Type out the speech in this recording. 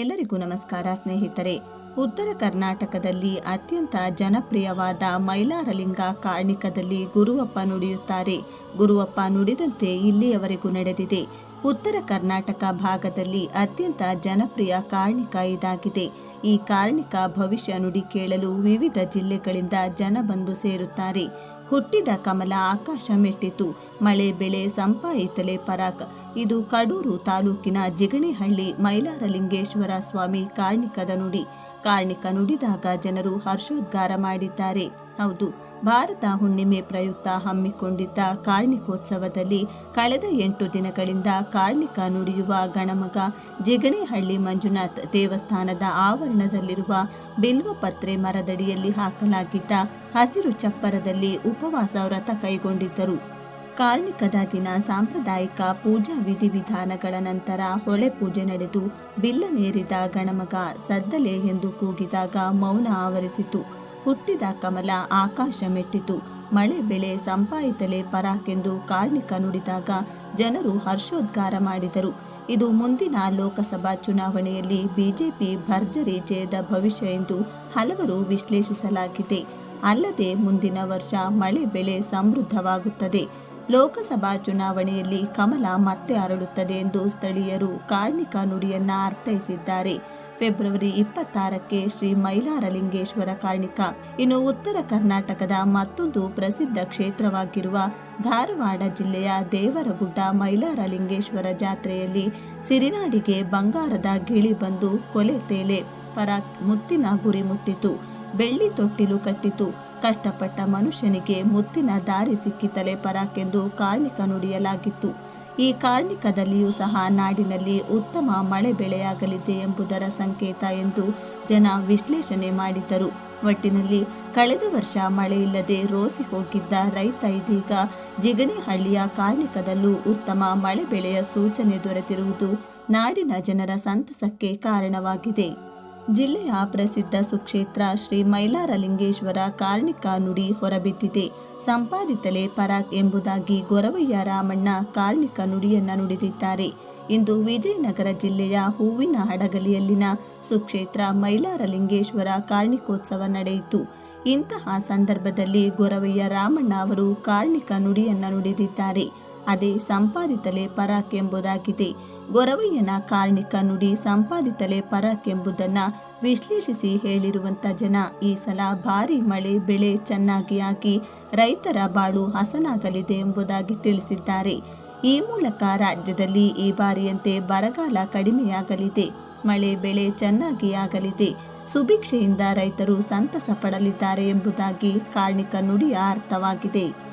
ಎಲ್ಲರಿಗೂ ನಮಸ್ಕಾರ ಸ್ನೇಹಿತರೆ. ಉತ್ತರ ಕರ್ನಾಟಕದಲ್ಲಿ ಅತ್ಯಂತ ಜನಪ್ರಿಯವಾದ ಮೈಲಾರಲಿಂಗ ಕಾರ್ಣಿಕದಲ್ಲಿ ಗುರುವಪ್ಪ ನುಡಿಯುತ್ತಾರೆ. ಗುರುವಪ್ಪ ನುಡಿದಂತೆ ಇಲ್ಲಿಯವರೆಗೂ ನಡೆದಿದೆ. ಉತ್ತರ ಕರ್ನಾಟಕ ಭಾಗದಲ್ಲಿ ಅತ್ಯಂತ ಜನಪ್ರಿಯ ಕಾರ್ಣಿಕ ಇದಾಗಿದೆ. ಈ ಕಾರ್ಣಿಕ ಭವಿಷ್ಯ ನುಡಿ ಕೇಳಲು ವಿವಿಧ ಜಿಲ್ಲೆಗಳಿಂದ ಜನ ಬಂದು ಸೇರುತ್ತಾರೆ. ಹುಟ್ಟಿದ ಕಮಲ ಆಕಾಶ ಮೆಟ್ಟಿತು. ಮಳೆ ಬೆಳೆ ಸಂಪಾಯಿತಲೆ ಪರಾಕ್. ಇದು ಕಡೂರು ತಾಲೂಕಿನ ಜಿಗಣಿಹಳ್ಳಿ ಮೈಲಾರಲಿಂಗೇಶ್ವರ ಸ್ವಾಮಿ ಕಾರ್ಣಿಕದ ನುಡಿ. ಕಾರ್ಣಿಕ ನುಡಿದಾಗ ಜನರು ಹರ್ಷೋದ್ಗಾರ ಮಾಡಿದ್ದಾರೆ. ಹೌದು, ಭಾರತ ಹುಣ್ಣಿಮೆ ಪ್ರಯುಕ್ತ ಹಮ್ಮಿಕೊಂಡಿದ್ದ ಕಾರ್ಣಿಕೋತ್ಸವದಲ್ಲಿ ಕಳೆದ ಎಂಟು ದಿನಗಳಿಂದ ಕಾರ್ಣಿಕ ನುಡಿಯುವ ಗಣಮಗ ಜಿಗಣೇಹಳ್ಳಿ ಮಂಜುನಾಥ್ ದೇವಸ್ಥಾನದ ಆವರಣದಲ್ಲಿರುವ ಬಿಲ್ವಪತ್ರೆ ಮರದಡಿಯಲ್ಲಿ ಹಾಕಲಾಗಿದ್ದ ಹಸಿರು ಚಪ್ಪರದಲ್ಲಿ ಉಪವಾಸ ವ್ರತ ಕೈಗೊಂಡಿದ್ದರು. ಕಾರ್ಣಿಕದ ದಿನ ಸಾಂಪ್ರದಾಯಿಕ ಪೂಜಾ ವಿಧಿವಿಧಾನಗಳ ನಂತರ ಹೊಳೆ ಪೂಜೆ ನಡೆದು ಬಿಲ್ಲನೇರಿದ ಗಣಮಗ ಸದ್ದಲೆ ಎಂದು ಕೂಗಿದಾಗ ಮೌನ ಆವರಿಸಿತು. ಹುಟ್ಟಿದ ಕಮಲ ಆಕಾಶ ಮೆಟ್ಟಿತು. ಮಳೆ ಬೆಳೆ ಸಂಪಾಯಿತಲೆ ಪರಾಕೆಂದು ಕಾರ್ಣಿಕ ನುಡಿದಾಗ ಜನರು ಹರ್ಷೋದ್ಗಾರ ಮಾಡಿದರು. ಇದು ಮುಂದಿನ ಲೋಕಸಭಾ ಚುನಾವಣೆಯಲ್ಲಿ ಬಿಜೆಪಿ ಭರ್ಜರಿ ಜಯದ ಭವಿಷ್ಯ ಎಂದು ಹಲವರು ವಿಶ್ಲೇಷಿಸಲಾಗಿದೆ. ಅಲ್ಲದೆ ಮುಂದಿನ ವರ್ಷ ಮಳೆ ಬೆಳೆ ಸಮೃದ್ಧವಾಗುತ್ತದೆ. ಲೋಕಸಭಾ ಚುನಾವಣೆಯಲ್ಲಿ ಕಮಲ ಮತ್ತೆ ಅರಳುತ್ತದೆ ಎಂದು ಸ್ಥಳೀಯರು ಕಾರ್ಣಿಕ ನುಡಿಯನ್ನ ಅರ್ಥೈಸಿದ್ದಾರೆ. ಫೆಬ್ರವರಿ ಇಪ್ಪತ್ತಾರಕ್ಕೆ ಶ್ರೀ ಮೈಲಾರಲಿಂಗೇಶ್ವರ ಕಾರ್ಣಿಕ. ಇನ್ನು ಉತ್ತರ ಕರ್ನಾಟಕದ ಮತ್ತೊಂದು ಪ್ರಸಿದ್ಧ ಕ್ಷೇತ್ರವಾಗಿರುವ ಧಾರವಾಡ ಜಿಲ್ಲೆಯ ದೇವರಗುಡ್ಡ ಮೈಲಾರಲಿಂಗೇಶ್ವರ ಜಾತ್ರೆಯಲ್ಲಿ ಸಿರಿನಾಡಿಗೆ ಬಂಗಾರದ ಗಿಳಿ ಬಂದು ಕೊಲೆ ತೇಲೆ. ಪರ ಮುತ್ತಿನ ಗುರಿ ಮುಟ್ಟಿತು. ಬೆಳ್ಳಿ ತೊಟ್ಟಿಲು ಕಟ್ಟಿತು. ಕಷ್ಟಪಟ್ಟ ಮನುಷ್ಯನಿಗೆ ಮುತ್ತಿನ ದಾರಿ ಸಿಕ್ಕಿತಲೇ ಪರಾಕೆಂದು ಕಾರ್ಣಿಕ ನುಡಿಯಲಾಗಿತ್ತು. ಈ ಕಾರ್ಣಿಕದಲ್ಲಿಯೂ ಸಹ ನಾಡಿನಲ್ಲಿ ಉತ್ತಮ ಮಳೆ ಬೆಳೆಯಾಗಲಿದೆ ಎಂಬುದರ ಸಂಕೇತ ಎಂದು ಜನ ವಿಶ್ಲೇಷಣೆ ಮಾಡಿದ್ದರು ಒಟ್ಟಿನಲ್ಲಿ ಕಳೆದ ವರ್ಷ ಮಳೆಯಿಲ್ಲದೆ ರೋಸಿ ಹೋಗಿದ್ದ ರೈತ ಇದೀಗ ಜಿಗಣಿಹಳ್ಳಿಯ ಕಾರ್ಣಿಕದಲ್ಲೂ ಉತ್ತಮ ಮಳೆ ಬೆಳೆಯ ಸೂಚನೆ ದೊರೆತಿರುವುದು ನಾಡಿನ ಜನರ ಸಂತಸಕ್ಕೆ ಕಾರಣವಾಗಿದೆ. ಜಿಲ್ಲೆಯ ಪ್ರಸಿದ್ಧ ಸುಕ್ಷೇತ್ರ ಶ್ರೀ ಮೈಲಾರಲಿಂಗೇಶ್ವರ ಕಾರ್ಣಿಕ ನುಡಿ ಹೊರಬಿದ್ದಿದೆ. ಸಂಪಾದಿತಲೆ ಪರಾಕ್ ಎಂಬುದಾಗಿ ಗೊರವಯ್ಯ ರಾಮಣ್ಣ ಕಾರ್ಣಿಕ ನುಡಿಯನ್ನ ನುಡಿದಿದ್ದಾರೆ. ಇಂದು ವಿಜಯನಗರ ಜಿಲ್ಲೆಯ ಹೂವಿನ ಹಡಗಲಿಯಲ್ಲಿನ ಸುಕ್ಷೇತ್ರ ಮೈಲಾರಲಿಂಗೇಶ್ವರ ಕಾರ್ಣಿಕೋತ್ಸವ ನಡೆಯಿತು. ಇಂತಹ ಸಂದರ್ಭದಲ್ಲಿ ಗೊರವಯ್ಯ ರಾಮಣ್ಣ ಅವರು ಕಾರ್ಣಿಕ ನುಡಿಯನ್ನ ನುಡಿದಿದ್ದಾರೆ. ಅದೇ ಸಂಪಾದಿತಲೆ ಪರಾಕ್ ಎಂಬುದಾಗಿದೆ. ಗೊರವಯ್ಯನ ಕಾರ್ಣಿಕ ನುಡಿ ಸಂಪಾದಿತಲೇ ಪರಾಕ್ ಎಂಬುದನ್ನ ವಿಶ್ಲೇಷಿಸಿ ಹೇಳಿರುವಂಥ ಜನ ಈ ಸಲ ಭಾರಿ ಮಳೆ, ಬೆಳೆ ಚೆನ್ನಾಗಿ ಆಗಿ ರೈತರ ಬಾಳು ಹಸನಾಗಲಿದೆ ಎಂಬುದಾಗಿ ತಿಳಿಸಿದ್ದಾರೆ. ಈ ಮೂಲಕ ರಾಜ್ಯದಲ್ಲಿ ಈ ಬಾರಿಯಂತೆ ಬರಗಾಲ ಕಡಿಮೆಯಾಗಲಿದೆ. ಮಳೆ, ಬೆಳೆ ಚೆನ್ನಾಗಿ ಆಗಲಿದೆ. ಸುಭಿಕ್ಷೆಯಿಂದ ರೈತರು ಸಂತಸ ಪಡಲಿದ್ದಾರೆ ಎಂಬುದಾಗಿ ಕಾರ್ಣಿಕ ನುಡಿಯ ಅರ್ಥವಾಗಿದೆ.